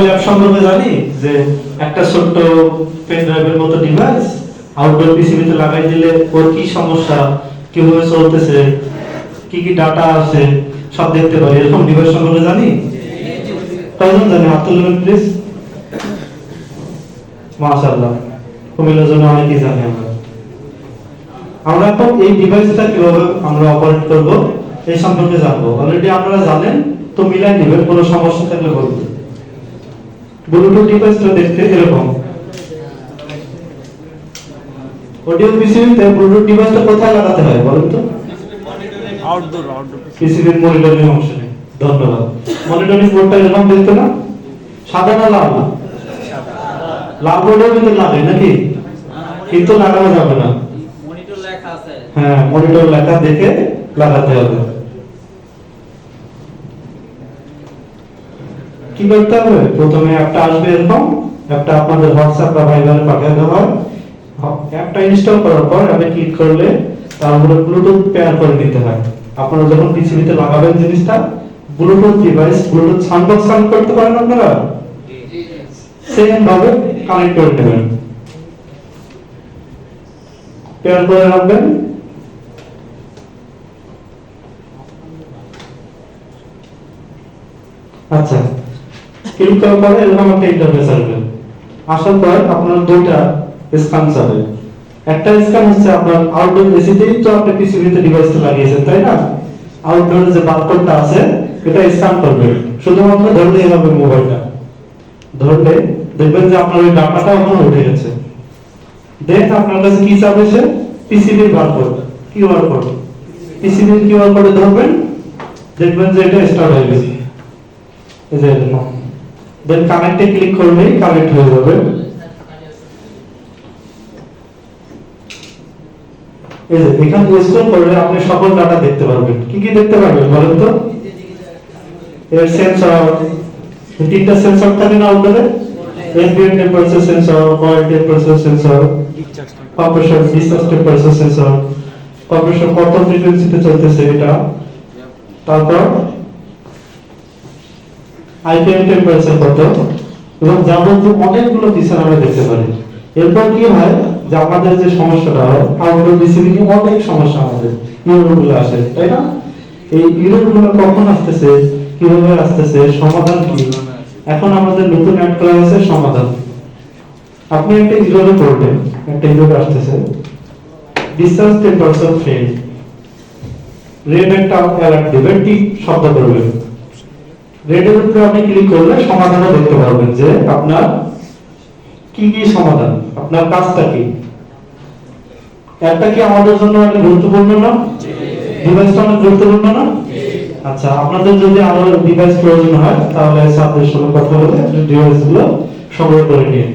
Mobile app সম্পর্কে জানি যে একটা ছোট্ট পেন ড্রাইভের মতো ডিভাইস আউটডোর লাগাই দিলে ওর কি সমস্যা, কীভাবে চলতেছে, কি কি ডাটা আছে, সব দেখতে পারি। এরকম ডিভাইস সম্পর্কে জানি? কয়জন জানে? হাত তুলবেন প্লিজ মাশাআল্লাহ। জন্য অনেকেই জানি আমরা। আমরা এখন এই ডিভাইসটা কীভাবে আমরা অপারেট করব, এই সম্পর্কে জানব। অলরেডি আপনারা জানেন, তো মিলাই নেবেন কোনো সমস্যা থাকলে বলবেন। ব্লুটুথ ডিভাইসটা দেখতে এরকম। অডিও পিসিবিতে ব্লুটুথ ডিভাইসটা কোথায় লাগাতে হয় বলুন তো? আউটডোর আউটডোর পিসিবির মনিটরিং অংশে ধন্যবাদ। মনিটরিং বোর্ডটা এরকম দেখতে না? সাদা না লাল? লাল বোর্ডের ভিতরে লাগে নাকি? কিন্তু লাগানো যাবে না। মনিটর লেখা আছে। হ্যাঁ মনিটর লেখা দেখে লাগাতে হবে। কি করতে হবে? প্রথমে একটা আসবে এরকম একটা আপনাদের হোয়াটসঅ্যাপ বা ভাইবারে পাঠিয়ে দেওয়া হয়। অ্যাপটা ইনস্টল করার পর অ্যাপে ক্লিক করলে তারপরে ব্লুটুথ পেয়ার করে নিতে হয়। আপনারা যখন পিসিবিতে লাগাবেন জিনিসটা Bluetooth device Bluetooth sound connect করতে পারেন আপনারা? সেম ভাবে কানেক্ট করে নেবেন। পেয়ার করে রাখবেন। আচ্ছা। ক্লিক করার পরে এরকম একটা ইন্টারফেস আসবে আসার পর আপনার দুইটা স্ক্যান যাবে। একটা স্ক্যান হচ্ছে আপনার আউটডোর এসিতেই তো আপনি পিসিবিতে ডিভাইসটা লাগিয়েছেন, তাই না? আউটডোর যে বারকোডটা আছে, এটা স্ক্যান করবে। শুধুমাত্র ধরলে এভাবে মোবাইলটা ধরলে দেখবেন যে আপনার ওই ডাটাটা ওখানে উঠে গেছে। দেন আপনার কাছে কি চাবে সে? পিসিবির বারকোড কিউআর কোড পিসিবির কিউআর কোডে ধরবেন, দেখবেন যে এটা স্টার্ট হয়ে গেছে। এই যে দেন কানেক্টে ক্লিক করলেই কানেক্ট হয়ে যাবে। এই যে এখানে স্ক্রল করলে আপনি সকল ডাটা দেখতে পারবেন। কি কি দেখতে পারবেন বলেন তো? এর সেন্সর তিনটা সেন্সর থাকে না আউটডোরে ambient temperature sensor, oil temperature sensor, compressor discharge temperature sensor compressor কত ফ্রিকোয়েন্সিতে চলতেছে এটা। তারপর আইপিএম টেম্পারেচার কত? এবং যাবতীয় অনেকগুলো আমরা দেখতে পারি। এরপর কি হয়? যে আমাদের যে সমস্যাটা হয় নিয়ে অনেক সমস্যা আমাদের ইউরোগুলো আসে, তাই না? এই ইউরোগুলো কখন আসতেছে? কীভাবে আসতেছে? সমাধান কি? এখন আমাদের নতুন অ্যাড করা হয়েছে, সমাধান। আপনি একটা ইউরোতে পড়বেন, একটা ইউরোতে আসতেছে। ডিসচার্জ টেম্পারেচার ফেল রেড একটা অ্যালার্ট টিক শব্দ করবেন। রেডের উপরে আপনি ক্লিক করলে সমাধানও দেখতে পারবেন যে আপনার কি কি সমাধান, আপনার কাজটা কি? একটা কি আমাদের জন্য অনেক গুরুত্বপূর্ণ না? ডিভাইসটা অনেক গুরুত্বপূর্ণ না? আচ্ছা আপনাদের যদি আরও ডিভাইস প্রয়োজন হয়, তাহলে সাথে সঙ্গে কথা বলে ডিভাইসগুলো সংগ্রহ করে নিন।